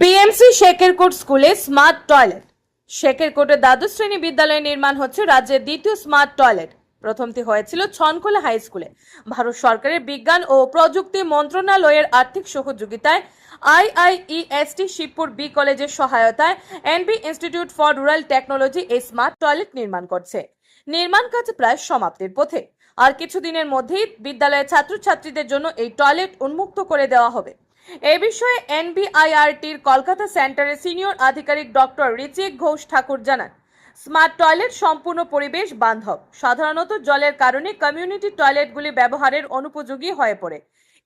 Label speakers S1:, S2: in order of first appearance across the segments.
S1: PMC Shekerkot স্কুলে smart toilet শেকেরকোটে দ্বাদশ শ্রেণি বিদ্যালয়ে নির্মাণ হচ্ছে রাজ্যের দ্বিতীয় স্মার্ট টয়লেট প্রথমটি হয়েছিল ছনখোলা হাই স্কুলে ভারত সরকারের বিজ্ঞান ও প্রযুক্তি মন্ত্রণালয়ের আর্থিক সহযোগিতায় আইআইইএসটি শিবপুর বি কলেজের সহায়তায় NB institute for rural technology এই স্মার্ট টয়লেট নির্মাণ করছে। নির্মাণ কাজ প্রায় সমাপ্তির পথে। আর কিছুদিনের মধ্যেই বিদ্যালয়ের ছাত্রছাত্রীদের জন্য এই টয়লেট উন্মুক্ত করে দেওয়া হবে। এ বিষয়ে এনবিআইআরটির কলকাতা সেন্টারের সিনিয়র আধিকারিক ডক্টর ঋচিক ঘোষ ঠাকুর জানান, স্মার্ট টয়লেট সম্পূর্ণ পরিবেশ বান্ধব। সাধারণত জলের কারণে কমিউনিটি টয়লেটগুলি ব্যবহারের অনুপযোগী হয়ে পড়ে।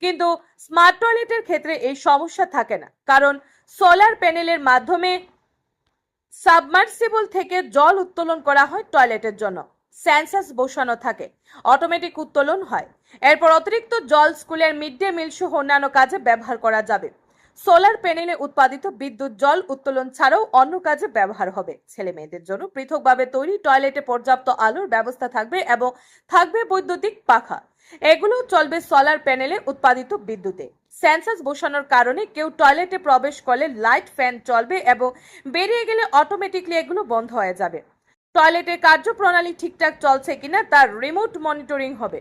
S1: কিন্তু স্মার্ট টয়লেটের ক্ষেত্রে এই সমস্যা থাকে না, কারণ সোলার প্যানেলের মাধ্যমে সাবমার্সিবল থেকে জল উত্তোলন করা হয় টয়লেটের জন্য। সেন্সাস বসানো থাকে। অটোমেটিক উত্তোলন হয়। এরপর অতিরিক্ত জল স্কুলের মিড ডে মিল সহ অন্যান্য কাজে ব্যবহার করা যাবে। সোলার প্যানেলে উৎপাদিত বিদ্যুৎ জল উত্তোলন ছাড়াও অন্য কাজে ব্যবহার হবে। ছেলে মেয়েদের জন্য পৃথকভাবে তৈরি টয়লেটে পর্যাপ্ত আলোর ব্যবস্থা থাকবে এবং থাকবে বৈদ্যুতিক পাখা। এগুলো চলবে সোলার প্যানেলে উৎপাদিত বিদ্যুতে। সেন্সাস বসানোর কারণে কেউ টয়লেটে প্রবেশ করলে লাইট ফ্যান চলবে এবং বেরিয়ে গেলে অটোমেটিকলি এগুলো বন্ধ হয়ে যাবে। টয়লেটের কার্যপ্রণালী ঠিকঠাক চলছে কিনা তার রিমোট মনিটরিং হবে।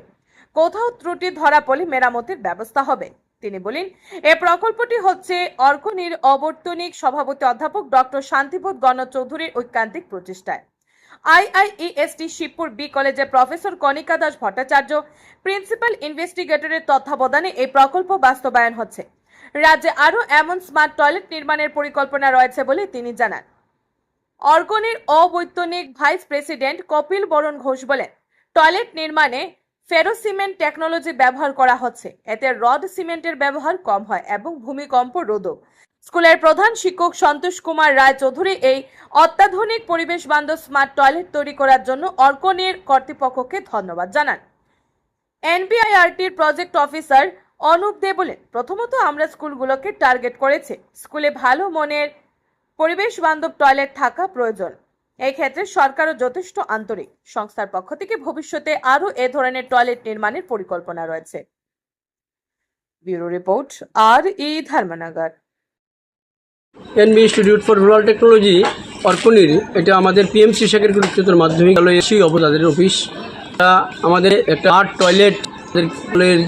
S1: কোথাও ত্রুটি ধরা পড়লে মেরামতের ব্যবস্থা হবে। তিনি বলেন, এ প্রকল্পটি হচ্ছে অর্কনির অবর্তনিক সভাপতি অধ্যাপক ডক্টর শান্তিবোধ গণ চৌধুরীর ঐকান্তিক প্রচেষ্টায়। আইআইইএসটি শিবপুর বি কলেজের প্রফেসর কণিকা দাস ভট্টাচার্য, প্রিন্সিপাল ইনভেস্টিগেটরের তত্ত্বাবধানে এই প্রকল্প বাস্তবায়ন হচ্ছে। রাজ্যে আরও এমন স্মার্ট টয়লেট নির্মাণের পরিকল্পনা রয়েছে বলে তিনি জানান। অর্গনের অবৈতনিক ভাইস প্রেসিডেন্ট কপিল বরণ ঘোষ বলেন, টয়লেট নির্মাণে ফেরোসিমেন্ট টেকনোলজি ব্যবহার করা হচ্ছে। এতে রড সিমেন্টের ব্যবহার কম হয় এবং ভূমিকম্প রোধক স্কুলের প্রধান শিক্ষক সন্তোষ কুমার রায় চৌধুরী এই অত্যাধুনিক পরিবেশ বান্ধব স্মার্ট টয়লেট তৈরি করার জন্য অর্কনের কর্তৃপক্ষকে ধন্যবাদ জানান। এনবিআইআরটির প্রজেক্ট অফিসার অনুপ দে বলেন, প্রথমত আমরা স্কুলগুলোকে টার্গেট করেছি। স্কুলে ভালো মনের পরিবেশ বান্ধব টয়লেট থাকা প্রয়োজন। এই ক্ষেত্রে সরকারও যথেষ্ট আন্তরিক। সংস্থার পক্ষ থেকে ভবিষ্যতে আরও এ ধরনের টয়লেট নির্মাণের পরিকল্পনা রয়েছে। ব্যুরো রিপোর্ট, আর ই Dharmanagar.
S2: NB institute for rural technology অর্কনির এটা আমাদের পিএমসি শেখের উচ্চতর মাধ্যমিক এসি অবদাদের অফিস। আমাদের একটা আর্ট টয়লেট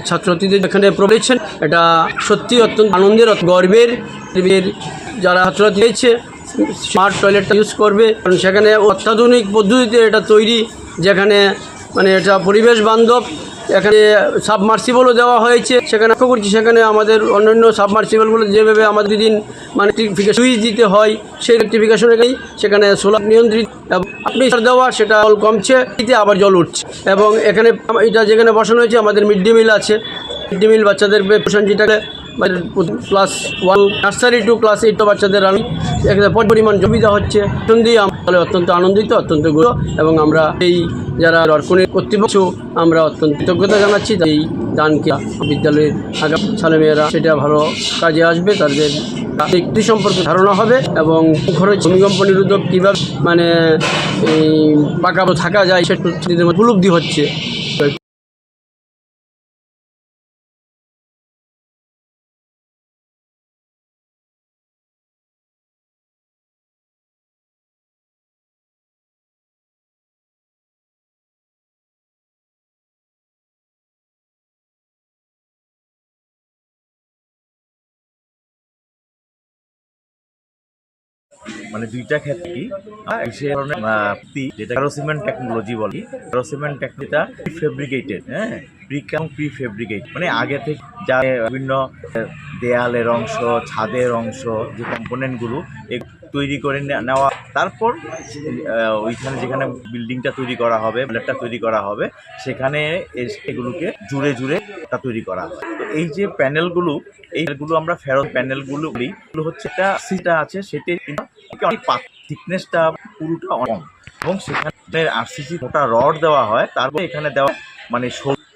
S2: ছাত্রছাত্রীদের এখানে প্রবেশন এটা সত্যি অত্যন্ত আনন্দের গর্বের যারা ছাত্রছাত্রী দিয়েছে স্মার্ট টয়লেটটা ইউজ করবে। কারণ সেখানে অত্যাধুনিক পদ্ধতিতে এটা তৈরি, যেখানে মানে এটা পরিবেশ বান্ধব, এখানে সাবমার্সিবলও দেওয়া হয়েছে। সেখানে লক্ষ্য করছি, সেখানে আমাদের অন্যান্য সাবমার্সিবলগুলো যেভাবে আমাদের দিন মানে ইলেকট্রিফিকেশন সুইচ দিতে হয়, সেই ইলেকট্রিফিকেশনের নেই সেখানে সোলার নিয়ন্ত্রিত এবং আপনি দেওয়া, সেটা জল কমছে আবার জল উঠছে। এবং এখানে এটা যেখানে বসানো হয়েছে, আমাদের মিড ডে মিল আছে। মিড ডে মিল বাচ্চাদের যেটাকে class one nursery to class eight বাচ্চাদের আমি পরিমাণ সুবিধা হচ্ছে। সন্ধি আমরা অত্যন্ত আনন্দিত, অত্যন্ত গুরু এবং আমরা এই যারা অর্কনের কর্তৃপক্ষ, আমরা অত্যন্ত কৃতজ্ঞতা জানাচ্ছি এই দানকে বিদ্যালয়ের আগামী ছেলেমেয়েরা সেটা ভালো কাজে আসবে, তাদের একটি সম্পর্কে ধারণা হবে এবং খরচ, ভূমিকম্প নিরোধক কীভাবে মানে পাকা থাকা যায়, সেটা উপলব্ধি হচ্ছে।
S3: মানে দুইটা ক্ষেত্রে কি? সে ধরনের যেটা ক্যারোসিমেন্ট টেকনোলজি বলি ক্যারোসিমেন্ট টেকনোলজিটা ফেব্রিকেটেড হ্যাঁ? প্রিক এবং প্রি ফেব্রিকেট মানে আগে থেকে যা বিভিন্ন দেয়ালের অংশ, ছাদের অংশ, যে কম্পোনেন্টগুলো তৈরি করে নেওয়া। তারপর ওইখানে যেখানে বিল্ডিংটা তৈরি করা হবে ফ্ল্যাটটা তৈরি করা হবে, সেখানে এগুলোকে জুড়ে জুড়ে তা তৈরি করা হয়। তো এই যে প্যানেলগুলো এইগুলো আমরা ফেরত প্যানেলগুলো এগুলো হচ্ছে একটা সিটা আছে সেটি থিকনেসটা পুরোটা কম। এবং সেখানে আরসিসি মোটা রড দেওয়া হয় তারপর এখানে দেওয়া মানে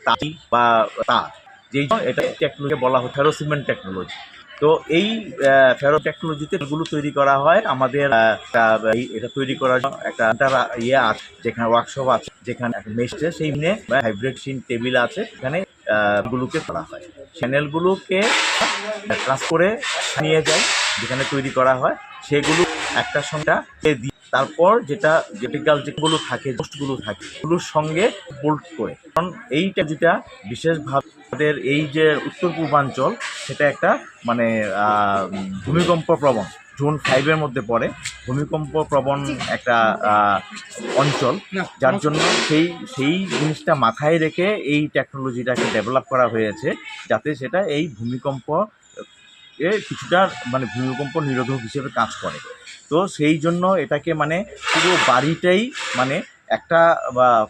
S3: তাঁতি বা তার। যেই এটা টেকনোলজি বলা হয় ফেরোসিমেন্ট টেকনোলজি তো এই ফেরো টেকনোলজিতে এগুলো তৈরি করা হয়। আমাদের একটা, এটা তৈরি করার একটা একটা ইয়ে আছে যেখানে ওয়ার্কশপ আছে যেখানে মেশে সেই মেয়ে হাইব্রিড সিন টেবিল আছে এখানে গুলোকে করা হয়। চ্যানেলগুলোকে ট্রান্স করে নিয়ে যায় যেখানে তৈরি করা হয় সেগুলো একটা সঙ্গে দিই তারপর যেটা জেটিক্যাল যেগুলো থাকে পোস্টগুলো থাকে ওগুলোর সঙ্গে বোল্ট করে। কারণ এইটা যেটা বিশেষভাবে আমাদের এই যে উত্তর পূর্বাঞ্চল সেটা একটা মানে ভূমিকম্প প্রবণ জোন ফাইভের মধ্যে পড়ে। ভূমিকম্প প্রবণ একটা অঞ্চল যার জন্য সেই সেই জিনিসটা মাথায় রেখে এই টেকনোলজিটাকে ডেভেলপ করা হয়েছে যাতে সেটা এই ভূমিকম্প এ কিছুটা মানে ভূমিকম্প নিরোধক হিসেবে কাজ করে। তো সেই জন্য এটাকে মানে পুরো বাড়িটাই মানে একটা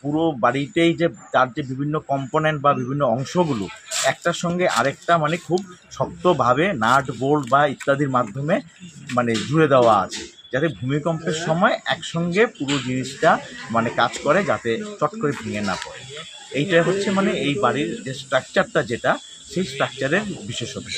S3: পুরো বাড়িতেই যে তার যে বিভিন্ন কম্পোনেন্ট বা বিভিন্ন অংশগুলো, একটার সঙ্গে আরেকটা মানে খুব শক্তভাবে নাট বোল্ট বা ইত্যাদির মাধ্যমে মানে জুড়ে দেওয়া আছে। যাতে ভূমিকম্পের সময় একসঙ্গে পুরো জিনিসটা মানে কাজ করে যাতে চট করে ভেঙে না পড়ে। এইটা হচ্ছে মানে এই বাড়ির যে স্ট্রাকচারটা যেটা, সেই স্ট্রাকচারের বিশেষত্ব।